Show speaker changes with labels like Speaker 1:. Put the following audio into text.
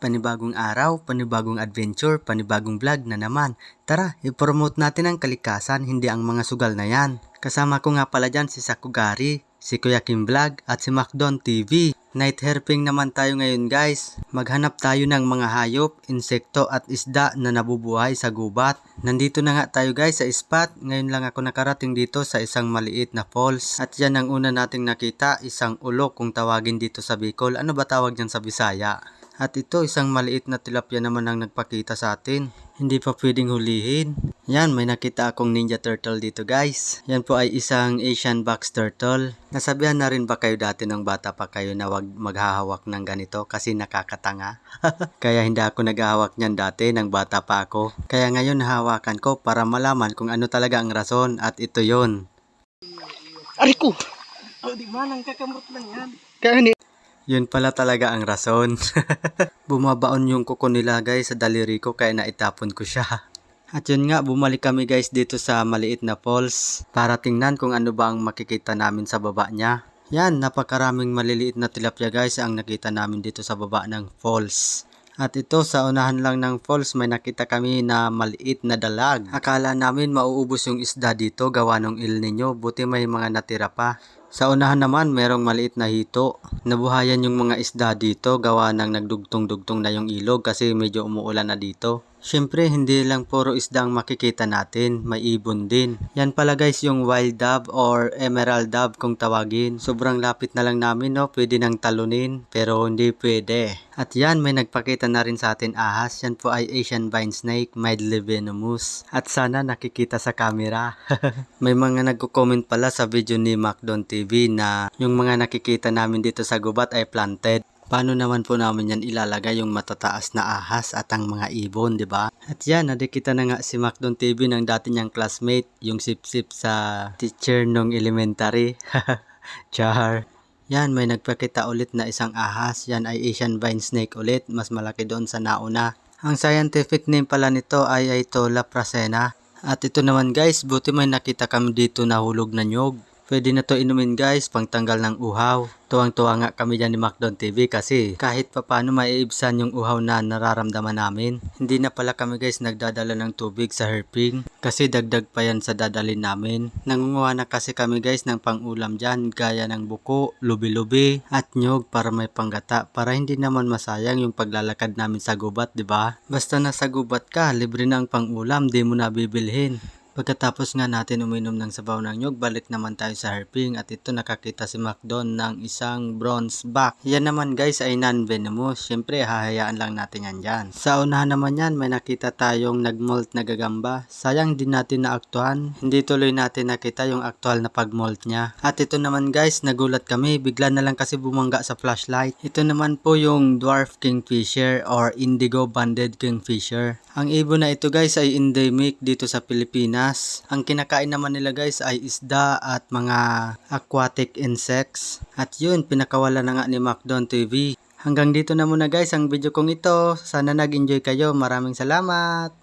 Speaker 1: Panibagong araw, panibagong adventure, panibagong vlog na naman. Tara, i-promote natin ang kalikasan, hindi ang mga sugal na yan. Kasama ko nga pala dyan si Sakugari, si Kuya Kim Vlog, at si Macdon TV. Night herping naman tayo ngayon guys. Maghanap tayo ng mga hayop, insekto at isda na nabubuhay sa gubat. Nandito na nga tayo guys sa spot. Ngayon lang ako nakarating dito sa isang maliit na falls. At yan ang una nating nakita, isang ulok kung tawagin dito sa Bicol. Ano ba tawag dyan sa Bisaya? At ito, isang maliit na tilapia naman ang nagpakita sa atin. Hindi pa pwedeng hulihin. Yan, may nakita akong ninja turtle dito guys. Yan po ay isang Asian box turtle. Nasabihan na rin ba kayo dati ng bata pa kayo na wag maghahawak ng ganito kasi nakakatanga? Kaya hindi ako naghahawak niyan dati ng bata pa ako. Kaya ngayon hawakan ko para malaman kung ano talaga ang rason at ito yon.
Speaker 2: Aray ko! Oh, di ba? Nang kakamot lang yan.
Speaker 1: Kaya yun pala talaga ang rason. Bumabaon yung kuko nila guys sa daliri ko kaya naitapon ko siya. At yun nga, bumalik kami guys dito sa maliit na falls para tingnan kung ano ba ang makikita namin sa baba niya. Yan, napakaraming maliliit na tilapia guys ang nakita namin dito sa baba ng falls. At ito sa unahan lang ng falls may nakita kami na maliit na dalag. Akala namin mauubos yung isda dito gawa ng Il Nino, buti may mga natira pa. Sa unahan naman, merong maliit na hito. Nabuhayan yung mga isda dito gawa ng nagdugtong-dugtong na yung ilog kasi medyo umuulan na dito. Siyempre, hindi lang puro isda ang makikita natin, may ibon din. Yan pala guys yung wild dove or emerald dove kung tawagin. Sobrang lapit na lang namin no, pwede nang talunin pero hindi pwede. At yan, may nagpakita na rin sa atin ahas. Yan po ay Asian vine snake, mildly venomous. At sana nakikita sa camera. may mga nagko-comment pala sa video ni Macdon TV na yung mga nakikita namin dito sa gubat ay planted. Paano naman po namin yan ilalagay yung matataas na ahas at ang mga ibon, di ba? At yan, nadikita na nga si Macdon TV ng dati niyang classmate, yung sip-sip sa teacher nung elementary. Char. Yan, may nagpakita ulit na isang ahas. Yan ay Asian vine snake ulit, mas malaki doon sa nauna. Ang scientific name pala nito ay Aitola prasena. At ito naman guys, buti may nakita kami dito na hulog na nyog. Pwede na to inumin guys, pangtanggal ng uhaw. Tuwang-tuwa nga kami dyan ni Macdon TV kasi kahit papano maiibsan yung uhaw na nararamdaman namin. Hindi na pala kami guys nagdadala ng tubig sa herping kasi dagdag pa yan sa dadalin namin. Nangunguha na kasi kami guys ng pangulam dyan gaya ng buko, lubi-lubi at nyog para may panggata para hindi naman masayang yung paglalakad namin sa gubat, ba? Basta nasa gubat ka, libre na ang pangulam, di mo na bibilhin. Pagkatapos nga natin uminom ng sabaw ng nyog, balik naman tayo sa herping at ito nakakita si Macdon ng isang bronze back. Yan naman guys ay non-venomous. Siyempre hahayaan lang natin yan dyan. Sa unahan naman yan may nakita tayong nagmolt na gagamba. Sayang din natin naaktuhan. Hindi tuloy natin nakita yung aktual na pagmolt niya. At ito naman guys, nagulat kami. Bigla na lang kasi bumangga sa flashlight. Ito naman po yung dwarf kingfisher or indigo banded kingfisher. Ang ibon na ito guys ay endemic dito sa Pilipinas. Ang kinakain naman nila guys ay isda at mga aquatic insects. At yun, pinakawala na nga ni Macdon TV. Hanggang dito na muna guys ang video kong ito. Sana nag-enjoy kayo. Maraming salamat!